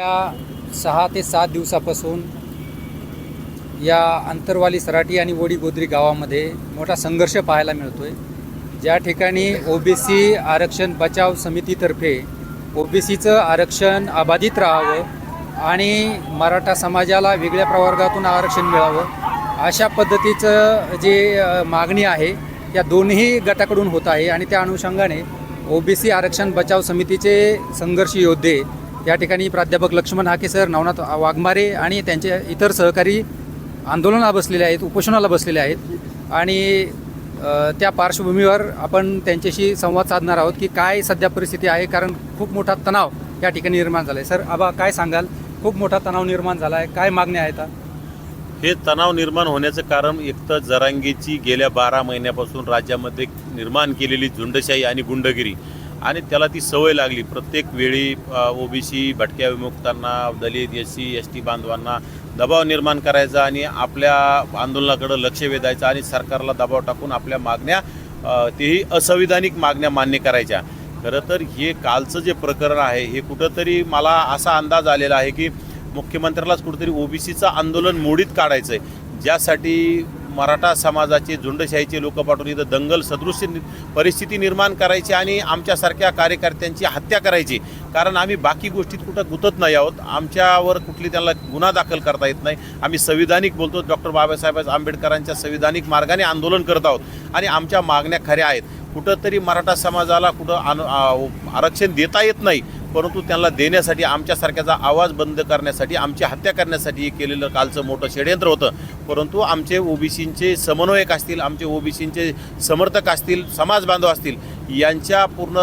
या सहा ते सात दिवसापासून या अंतरवाली सराटी आणि वडी गोदरी गावामध्ये मोठा संघर्ष पाहायला मिळतो आहे ज्या ठिकाणी ओबीसी आरक्षण बचाव समितीतर्फे ओबीसीचं आरक्षण अबाधित राहावं आणि मराठा समाजाला वेगळ्या प्रवर्गातून आरक्षण मिळावं अशा पद्धतीचं जे मागणी आहे या दोन्ही गटाकडून होत आहे आणि त्या अनुषंगाने ओबीसी आरक्षण बचाव समितीचे संघर्ष योद्धे या ठिकाणी प्राध्यापक लक्ष्मण हाके सर नवनाथ वाघमारे आणि त्यांचे इतर सहकारी आंदोलनाला बसलेले आहेत उपोषणाला बसलेले आहेत. आणि त्या पार्श्वभूमीवर आपण त्यांच्याशी संवाद साधणार आहोत की काय सध्या परिस्थिती आहे कारण खूप मोठा तणाव या ठिकाणी निर्माण झाला आहे सर आबा काय सांगाल? खूप मोठा तणाव निर्माण झाला आहे काय मागण्या आहेत? हे तणाव निर्माण होण्याचं कारण एक तर जरांगीची गेल्या बारा महिन्यापासून राज्यामध्ये निर्माण केलेली झुंडशाही आणि गुंडगिरी आणि त्याला ती सवय लागली. प्रत्येक वेळी ओबीसी भटक्या विमुक्तांना Dalit S C S T बांधवांना दबाव निर्माण करायचा आणि आपल्या आंदोलनाकडं लक्ष वेधायचं आणि सरकारला दबाव टाकून आपल्या मागण्या तेही असंविधानिक मागण्या मान्य करायच्या. खरं तर हे कालचं जे प्रकरण आहे हे कुठंतरी मला असा अंदाज आलेला आहे की मुख्यमंत्र्यालाच कुठंतरी ओबीसीचं आंदोलन मोडीत काढायचं आहे ज्यासाठी मराठा समाजाचे झुंडशाहीचे लोक पाठवून इथं दंगल सदृश्य परिस्थिती निर्माण करायची आणि आमच्यासारख्या कार्यकर्त्यांची हत्या करायची. कारण आम्ही बाकी गोष्टीत कुठं गुतत नाही आहोत. आमच्यावर कुठली त्यांना गुन्हा दाखल करता येत नाही. आम्ही संविधानिक बोलतो. डॉक्टर बाबासाहेब आंबेडकरांच्या संविधानिक मार्गाने आंदोलन करत आहोत. आणि आमच्या मागण्या खऱ्या आहेत. कुठंतरी मराठा समाजाला कुठं आरक्षण देता येत नाही. परंतु त्यांना देण्यासाठी आमच्यासारख्याचा आवाज बंद करण्यासाठी आमची हत्या करण्यासाठी हे केलेलं कालचं मोठं षडयंत्र होतं. परंतु आमचे ओबीसींचे समन्वयक असतील आमचे ओबीसींचे समर्थक असतील समाज बांधव असतील यांच्या पूर्ण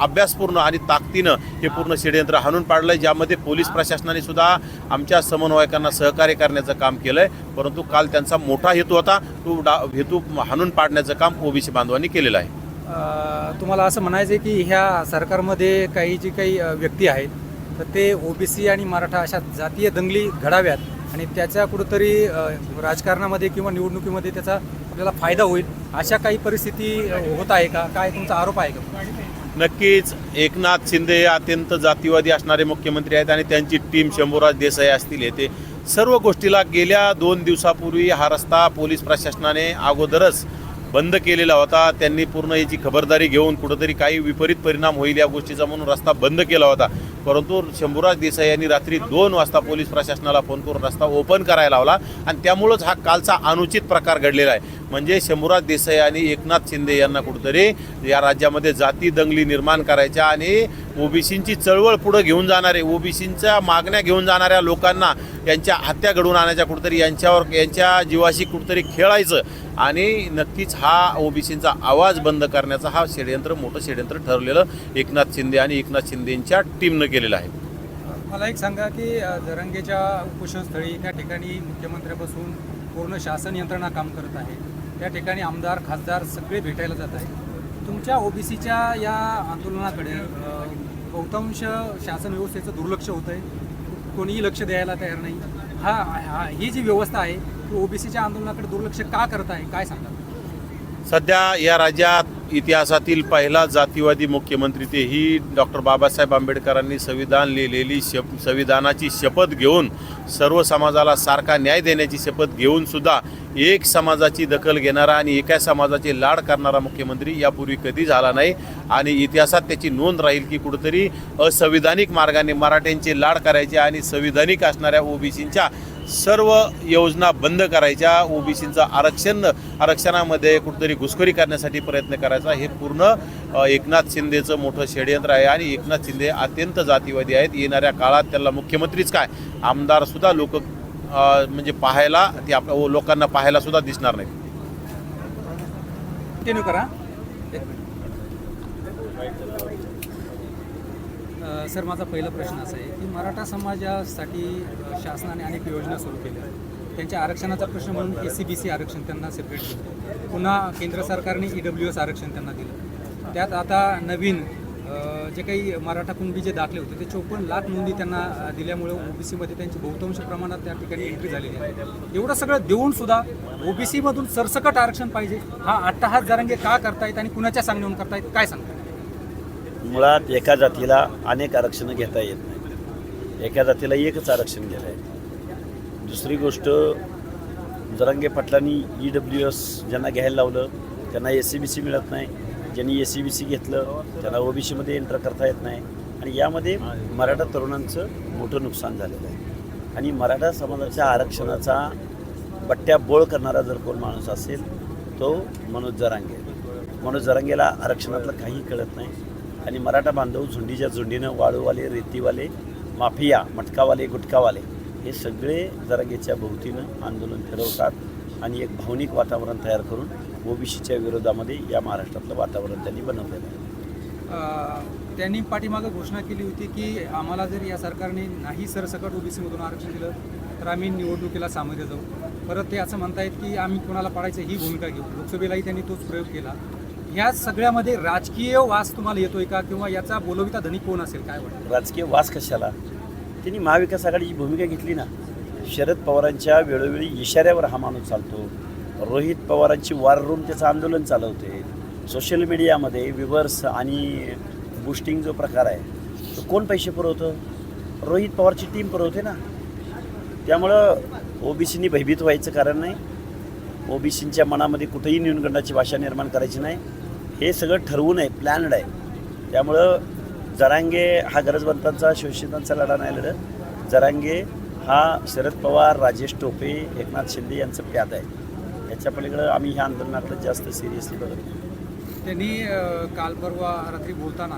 अभ्यासपूर्ण आणि ताकदीनं हे पूर्ण षडयंत्र हाणून पाडलं आहे ज्यामध्ये पोलीस प्रशासनाने सुद्धा आमच्या समन्वयकांना सहकार्य करण्याचं काम केलं आहे परंतु काल त्यांचा मोठा हेतू होता तो डा हेतू हाणून पाडण्याचं काम ओबीसी बांधवांनी केलेलं आहे. तुम्हाला असं म्हणायचं आहे की ह्या सरकारमध्ये काही जी काही व्यक्ती आहेत तर ते ओबीसी आणि मराठा अशा जातीय दंगली घडाव्यात. आणि त्याच्या कुठंतरी राजकारणामध्ये किंवा निवडणुकीमध्ये त्याचा आपल्याला फायदा होईल अशा काही परिस्थिती होत आहे का? काय तुमचा आरोप आहे का? नक्कीच एकनाथ शिंदे अत्यंत जातीवादी असणारे मुख्यमंत्री आहेत आणि त्यांची टीम शंभूराज देसाई असतील येथे सर्व गोष्टीला गेल्या दोन दिवसापूर्वी हा रस्ता पोलीस प्रशासनाने अगोदरच बंद केलेला होता. त्यांनी पूर्ण याची खबरदारी घेऊन कुठंतरी काही विपरीत परिणाम होईल या गोष्टीचा म्हणून रस्ता बंद केला होता. परंतु शंभूराज देसाई यांनी रात्री दोन वाजता पोलीस प्रशासनाला फोन करून रस्ता ओपन करायला लावला आणि त्यामुळंच हा कालचा अनुचित प्रकार घडलेला आहे. म्हणजे शंभूराज देसाई आणि एकनाथ शिंदे यांना कुठंतरी या राज्यामध्ये जाती दंगली निर्माण करायच्या आणि ओबीसींची चळवळ पुढं घेऊन जाणारे ओबीसींच्या मागण्या घेऊन जाणाऱ्या लोकांना यांच्या हत्या घडवून आणायच्या कुठंतरी यांच्यावर यांच्या जीवाशी कुठंतरी खेळायचं. आणि नक्कीच हा ओबीसींचा आवाज बंद करण्याचा हा षडयंत्र मोठं षडयंत्र ठरलेलं एकनाथ शिंदे आणि एकनाथ शिंदेंच्या टीमनं केलेलं आहे. मला एक सांगा की जरंगेच्या उपोषणस्थळी त्या ठिकाणी मुख्यमंत्र्यापासून पूर्ण शासन यंत्रणा काम करत आहे. त्या ठिकाणी आमदार खासदार सगळे भेटायला जात आहे तुमच्या ओबीसीच्या या आंदोलनाकडे बहुतांश शासन व्यवस्थेचं दुर्लक्ष होतं आहे. कोणीही लक्ष द्यायला तयार नाही. हा हा- ही जी व्यवस्था आहे ती ओबीसीच्या आंदोलनाकडे दुर्लक्ष का करत आहे? काय सांगा सध्या या राज्यात इतिहासातील पहिला जातीवादी मुख्यमंत्री तेही डॉक्टर बाबासाहेब आंबेडकरांनी संविधान लिहिलेली शप संविधानाची शपथ घेऊन सर्व समाजाला सारखा न्याय देण्याची शपथ घेऊनसुद्धा एक समाजाची दखल घेणारा आणि एका समाजाचे लाड करणारा मुख्यमंत्री यापूर्वी कधी झाला नाही. आणि इतिहासात त्याची नोंद राहील की कुठंतरी असंविधानिक मार्गाने मराठ्यांचे लाड करायचे आणि संविधानिक असणाऱ्या ओबीसींच्या सर्व योजना बंद करायच्या ओबीसींचं आरक्षण आरक्षणामध्ये कुठेतरी घुसखोरी करण्यासाठी प्रयत्न करायचा हे पूर्ण एकनाथ शिंदेचं मोठं षडयंत्र आहे आणि एकनाथ शिंदे अत्यंत जातीवादी आहेत. येणाऱ्या काळात त्याला मुख्यमंत्रीच काय? आमदारसुद्धा लोक म्हणजे पाहायला ते आपल्या लोकांना पाहायला सुद्धा दिसणार नाही कंटिन्यू करा. सर माझा पहिला प्रश्न असा आहे की मराठा समाजासाठी शासनाने अनेक योजना सुरू केल्या त्यांच्या आरक्षणाचा प्रश्न म्हणून ए सी बी सी आरक्षण त्यांना सेपरेट दिलं पुन्हा केंद्र सरकारने ई डब्ल्यू एस आरक्षण त्यांना दिलं. त्यात आता नवीन जे काही मराठा कुणबी जे दाखले होते ते चोपन्न लाख नोंदी त्यांना दिल्यामुळे ओबीसीमध्ये त्यांची बहुतांश प्रमाणात त्या ठिकाणी एंट्री झालेली आहे. एवढं सगळं देऊन सुद्धा ओबीसीमधून सरसकट आरक्षण पाहिजे. हा अट्टहास जरांगे का करतायत आणि कुणाच्या सांगण्यावरून करतायत काय सांगतात मुळात एका जातीला अनेक आरक्षणं घेता येत नाही एका जातीला एकच आरक्षण दिलं आहे दुसरी गोष्ट जरांगे पाटलांनी ई डब्ल्यू एस ज्यांना घ्यायला लावलं त्यांना एस सी बी सी मिळत नाही. ज्यांनी एस सी बी सी घेतलं त्यांना ओ बी सीमध्ये एंटर करता येत नाही. आणि यामध्ये मराठा तरुणांचं मोठं नुकसान झालेलं आहे. आणि मराठा समाजाच्या आरक्षणाचा बट्ट्या बोळ करणारा जर कोण माणूस असेल तो मनोज जरांगे. मनोज जरांगेला आरक्षणातलं काही कळत नाही. आणि मराठा बांधव झुंडीच्या झुंडीनं वाळूवाले रेतीवाले माफिया मटकावाले गुटकावाले हे सगळे जरागेच्या भोवतीनं आंदोलन फिरवतात आणि एक भावनिक वातावरण तयार करून ओबीसीच्या विरोधामध्ये या महाराष्ट्रातलं वातावरण त्यांनी बनवलेलं आहे. त्यांनी पाठीमागं घोषणा केली होती की आम्हाला जर या सरकारने नाही सरसकट ओबीसीमधून आरक्षण दिलं तर आम्ही निवडणुकीला सामोरे जाऊ. परत ते असं म्हणतायत की आम्ही कोणाला पाडायचं ही भूमिका घेऊ. लोकसभेलाही त्यांनी तोच प्रयोग केला. ह्या सगळ्यामध्ये राजकीय वास तुम्हाला येतोय का? किंवा याचा बोलविता धनी कोण असेल? काय वाटतं? राजकीय वास कशाला? त्यांनी महाविकास आघाडीची भूमिका घेतली ना शरद पवारांच्या वेळोवेळी इशाऱ्यावर हा माणूस चालतो. रोहित पवारांची वार रूम त्याचं आंदोलन चालवते. सोशल मीडियामध्ये विवर्स आणि बुस्टिंग जो प्रकार आहे तो कोण पैसे पुरवतं? रोहित पवारची टीम पुरवते ना. त्यामुळं ओबीसीनी भयभीत व्हायचं कारण नाही. ओबीसींच्या मनामध्ये कुठेही न्यूनगंडाची भाषा निर्माण करायची नाही. हे सगळं ठरवून आहे प्लॅनड आहे. त्यामुळं जरांगे हा गरजवंतांचा शिवसेनांचा लढा नाही लढत. जरांगे हा शरद पवार राजेश टोपे एकनाथ शिंदे यांचं प्याद आहे. याच्या पलीकडं आम्ही ह्या आंदोलनाकडे जास्त सिरियसली बघत त्यांनी काल परवा रात्री बोलताना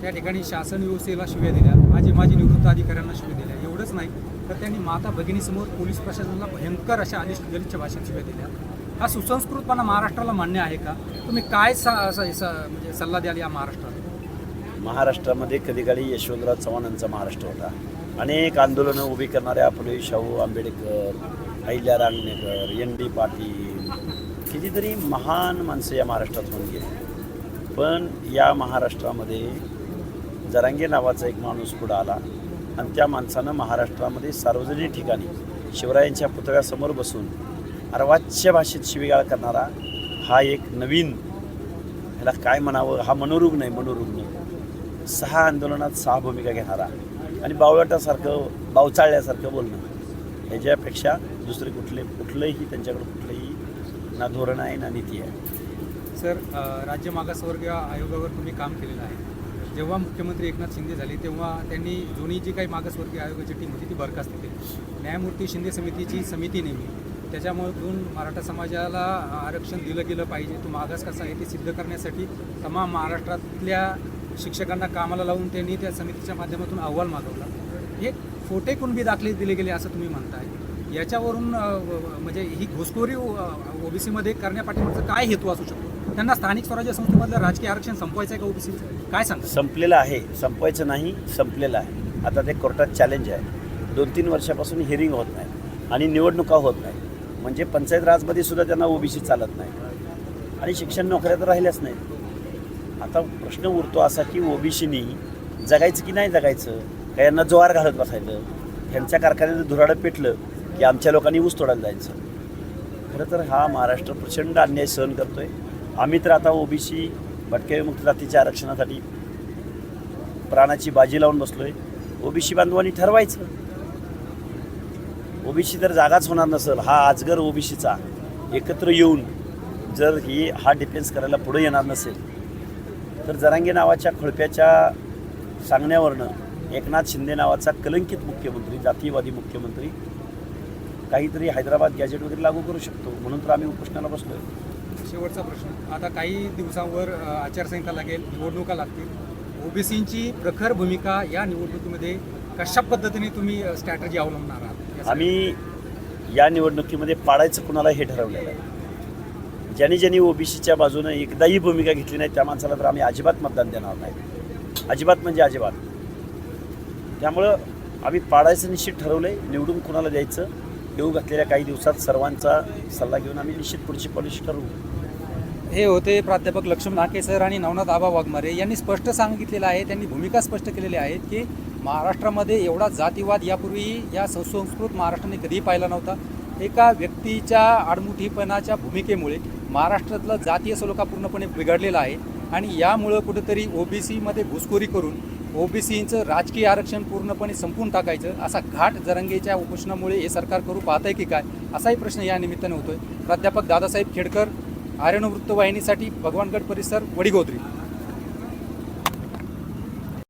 त्या ठिकाणी शासन व्यवस्थेला शिव्या दिल्या. माझी माझी निवृत्त अधिकाऱ्यांना शिव्या दिल्या. एवढंच नाही तर त्यांनी माता भगिनीसमोर पोलीस प्रशासनाला भयंकर अशा अनिष्ट गलिच्छ भाषा शिव्या दिल्या. हा सुसंस्कृतपणा महाराष्ट्राला मान्य आहे का? तुम्ही काय सा, सा- सा- म्हणजे सल्ला द्याल या महाराष्ट्राला? महाराष्ट्रामध्ये कधी काळी यशवंतराव चव्हाणांचा महाराष्ट्र होता. अनेक आंदोलनं उभी करणाऱ्या फुले शाहू आंबेडकर अहिल्या रांगणेकर एन डी पाटील कितीतरी महान माणसं या महाराष्ट्रात होऊन गेली. पण या महाराष्ट्रामध्ये जरांगे नावाचा एक माणूस पुढं आला आणि त्या माणसानं महाराष्ट्रामध्ये सार्वजनिक ठिकाणी शिवरायांच्या पुतळ्यासमोर बसून अर्वाच्य भाषेत शिवीगाळ करणारा हा एक नवीन ह्याला काय म्हणावं? हा मनोरुग्ण आहे मनोरुग्ण. सहा आंदोलनात सहा भूमिका घेणारा. आणि बावळटासारखं बावचाळल्यासारखं बोलणं. ह्याच्यापेक्षा दुसरे कुठले कुठलंही त्यांच्याकडे कुठलंही ना धोरण आहे ना नीती आहे. सर राज्य मागासवर्गीय आयोगावर तुम्ही काम केलेलं आहे. जेव्हा मुख्यमंत्री एकनाथ शिंदे झाले तेव्हा त्यांनी जुनी जी काही मागासवर्गीय आयोगाची टीम होती ती बरखास्त केली. न्यायमूर्ती शिंदे समितीची समिती नेमली. त्याच्यामधून मराठा समाजाला आरक्षण दिलं गेलं पाहिजे. तो मागास कसा आहे ते सिद्ध करण्यासाठी तमाम महाराष्ट्रातल्या शिक्षकांना कामाला लावून त्यांनी त्या समितीच्या माध्यमातून अहवाल मागवला. हे खोटे कुणबी दाखले दिले गेले असं तुम्ही म्हणताय. याच्यावरून म्हणजे ही घुसखोरी ओबीसीमध्ये करण्यापाठीमागचा काय हेतू असू शकतो? त्यांना स्थानिक स्वराज्य संस्थेमधलं राजकीय आरक्षण संपवायचं आहे का ओबीसीचं काय सांग संपलेलं आहे. संपवायचं नाही संपलेलं आहे. आता ते कोर्टात चॅलेंज आहे. दोन तीन वर्षापासून हिअरिंग होत नाही आणि निवडणुका होत नाही म्हणजे पंचायत राजमध्ये सुद्धा त्यांना ओबीसी चालत नाही. आणि शिक्षण नोकऱ्या तर राहिल्याच नाहीत. आता प्रश्न उरतो असा की ओबीसीनी जगायचं की नाही जगायचं? का यांना जोहार घालत बसायचं? ह्यांच्या कारखान्यात धुराडं पेटलं की आमच्या लोकांनी ऊस तोडायला जायचं? खरं तर हा महाराष्ट्र प्रचंड अन्याय सहन करतो आहे आम्ही तर आता ओबीसी भटक्या विमुक्त जातीच्या आरक्षणासाठी प्राणाची बाजी लावून बसलो आहे ओबीसी बांधवांनी ठरवायचं. ओबीसी जर जागाच होणार नसेल हा आजगर ओबीसीचा. एकत्र येऊन जर ही हा डिफेन्स करायला पुढे येणार नसेल तर जरांगे नावाच्या खळप्याच्या सांगण्यावरनं एकनाथ शिंदे नावाचा कलंकित मुख्यमंत्री जातीयवादी मुख्यमंत्री काहीतरी हैदराबाद गॅजेट वगैरे लागू करू शकतो म्हणून तर आम्ही उपोषणाला बसलो शेवटचा प्रश्न. आता काही दिवसांवर आचारसंहिता लागेल निवडणुका लागतील. ओबीसींची प्रखर भूमिका या निवडणुकीमध्ये कशा पद्धतीने तुम्ही स्ट्रॅटजी अवलंबणार आहात? आम्ही या निवडणुकीमध्ये पाडायचं कुणाला हे ठरवलेलं आहे. ज्यांनी ज्यांनी ओबीसीच्या बाजूने एकदाही भूमिका घेतली नाही त्या माणसाला तर आम्ही अजिबात मतदान देणार नाही. अजिबात म्हणजे अजिबात. त्यामुळं आम्ही पाडायचं निश्चित ठरवलं आहे निवडून कुणाला द्यायचं येऊ घातलेल्या काही दिवसात सर्वांचा सल्ला घेऊन आम्ही निश्चित पुढची पॉलिसी ठरवू. हे होते प्राध्यापक लक्ष्मण नाके सर आणि नवनाथ आबा वाघमारे. यांनी स्पष्ट सांगितलेलं आहे त्यांनी भूमिका स्पष्ट केलेल्या आहेत की महाराष्ट्रामध्ये एवढा जातीवाद यापूर्वी या सुसंस्कृत महाराष्ट्राने कधीही पाहिला नव्हता. एका व्यक्तीच्या आडमुठीपणाच्या भूमिकेमुळे महाराष्ट्रातलं जातीय सलोखा पूर्णपणे बिघडलेला आहे आणि यामुळं कुठेतरी ओबीसीमध्ये घुसखोरी करून ओबीसीचं राजकीय आरक्षण पूर्णपणे संपून टाकायचं असा घाट जरंगेच्या उपोषणामुळे हे सरकार करू पाहत आहे की काय असाही प्रश्न या निमित्ताने होतोय. प्राध्यापक दादासाहेब खेडकर आर्यन वृत्तवाहिनीसाठी भगवानगड परिसर वडिगोद्री.